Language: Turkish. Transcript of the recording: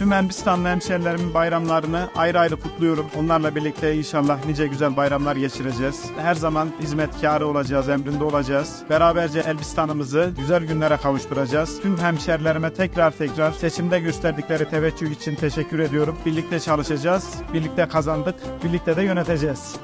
Elbistanlı hemşerilerimin bayramlarını ayrı ayrı kutluyorum. Onlarla birlikte inşallah nice güzel bayramlar geçireceğiz. Her zaman hizmetkarı olacağız, emrinde olacağız. Beraberce Elbistan'ımızı güzel günlere kavuşturacağız. Tüm hemşerilerime tekrar tekrar seçimde gösterdikleri teveccüh için teşekkür ediyorum. Birlikte çalışacağız, birlikte kazandık, birlikte de yöneteceğiz.